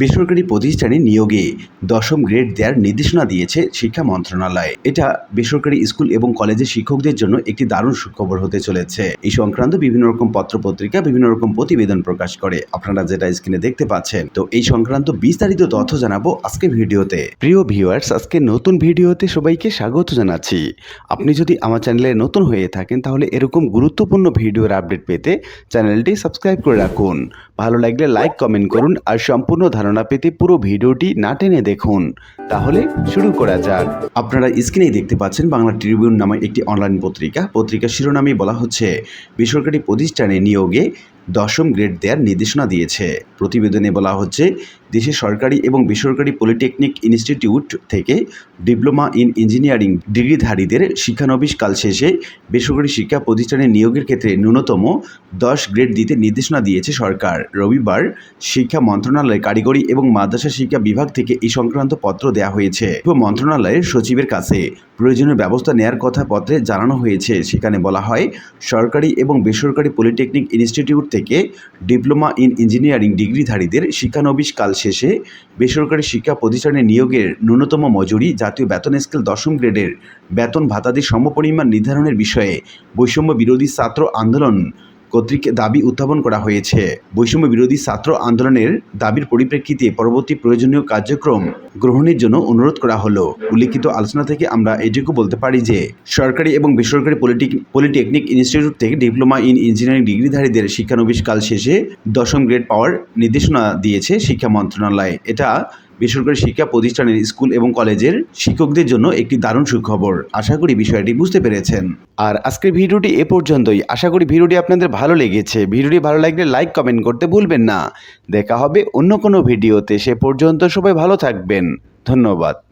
বেসরকারি প্রতিষ্ঠানে নিয়োগে দশম গ্রেড দেওয়ার নির্দেশনা দিয়েছে শিক্ষা মন্ত্রণালয়। এটা বেসরকারি স্কুল এবং কলেজের শিক্ষকদের জন্য একটি দারুণ সুখবর হতে চলেছে। এই সংক্রান্ত বিভিন্ন রকম পত্রপত্রিকা বিভিন্ন রকম প্রতিবেদন প্রকাশ করে। আপনারা যেটা স্ক্রিনে দেখতে পাচ্ছেন। তো এই সংক্রান্ত বিস্তারিত তথ্য জানাব আজকে ভিডিওতে। প্রিয় ভিউয়ার্স, আজকে নতুন ভিডিওতে সবাইকে স্বাগত জানাচ্ছি। আপনি যদি আমার চ্যানেলে নতুন হয়ে থাকেন, তাহলে এরকম গুরুত্বপূর্ণ ভিডিওর আপডেট পেতে চ্যানেলটি সাবস্ক্রাইব করে রাখুন। ভালো লাগলে লাইক, কমেন্ট করুন আর সম্পূর্ণ ধারণা পেতে পুরো ভিডিওটি না টেনে দেখুন। তাহলে শুরু করা যাক। আপনারা স্ক্রিনেই দেখতে পাচ্ছেন বাংলা ট্রিবিউন নামে একটি অনলাইন পত্রিকা। পত্রিকা শিরোনামে বলা হচ্ছে, বেসরকারি প্রতিষ্ঠানে নিয়োগে দশম গ্রেড দেওয়ার নির্দেশনা দিয়েছে। প্রতিবেদনে বলা হচ্ছে, দেশে সরকারি এবং বেসরকারি পলিটেকনিক ইনস্টিটিউট থেকে ডিপ্লোমা ইন ইঞ্জিনিয়ারিং ডিগ্রিধারীদের শিক্ষানবিশ কাল শেষে বেসরকারি শিক্ষা প্রতিষ্ঠানে নিয়োগের ক্ষেত্রে ন্যূনতম দশ গ্রেড দিতে নির্দেশনা দিয়েছে সরকার। রবিবার শিক্ষা মন্ত্রণালয় কারিগরি এবং মাদ্রাসা শিক্ষা বিভাগ থেকে এই সংক্রান্ত পত্র দেওয়া হয়েছে। মন্ত্রণালয়ের সচিবের কাছে প্রয়োজনীয় ব্যবস্থা নেয়ার কথা পত্রে জানানো হয়েছে। সেখানে বলা হয়, সরকারি এবং বেসরকারি পলিটেকনিক ইনস্টিটিউট থেকে ডিপ্লোমা ইন ইঞ্জিনিয়ারিং ডিগ্রিধারীদের শিক্ষানবিশ কাল শেষে বেসরকারি শিক্ষা প্রতিষ্ঠানে নিয়োগের ন্যূনতম মজুরি জাতীয় বেতন স্কেল দশম গ্রেডের বেতন ভাতাদের সমপরিমাণ নির্ধারণের বিষয়ে বৈষম্য বিরোধী ছাত্র আন্দোলন কর্তৃক দাবি উত্থাপন করা হয়েছে। বৈষম্য বিরোধী ছাত্র আন্দোলনের দাবির পরিপ্রেক্ষিতে পরবর্তী প্রয়োজনীয় কার্যক্রম গ্রহণের জন্য অনুরোধ করা হলো। উল্লিখিত আলোচনা থেকে আমরা এটুকু বলতে পারি যে, সরকারি এবং বেসরকারি পলিটিক, পলিটেকনিক ইনস্টিটিউট থেকে ডিপ্লোমা ইন ইঞ্জিনিয়ারিং ডিগ্রিধারীদের শিক্ষানবিশ কাল শেষে দশম গ্রেড পাওয়ার নির্দেশনা দিয়েছে শিক্ষা মন্ত্রণালয়। এটা বেসরকারি শিক্ষা প্রতিষ্ঠানের স্কুল এবং কলেজের শিক্ষকদের জন্য একটি দারুণ সুখবর। আশা করি বিষয়টি বুঝতে পেরেছেন। আর আজকের ভিডিওটি এ পর্যন্তই। আশা করি ভিডিওটি আপনাদের ভালো লেগেছে। ভিডিওটি ভালো লাগলে লাইক, কমেন্ট করতে ভুলবেন না। দেখা হবে অন্য কোনো ভিডিওতে। সে পর্যন্ত সবাই ভালো থাকবেন। ধন্যবাদ।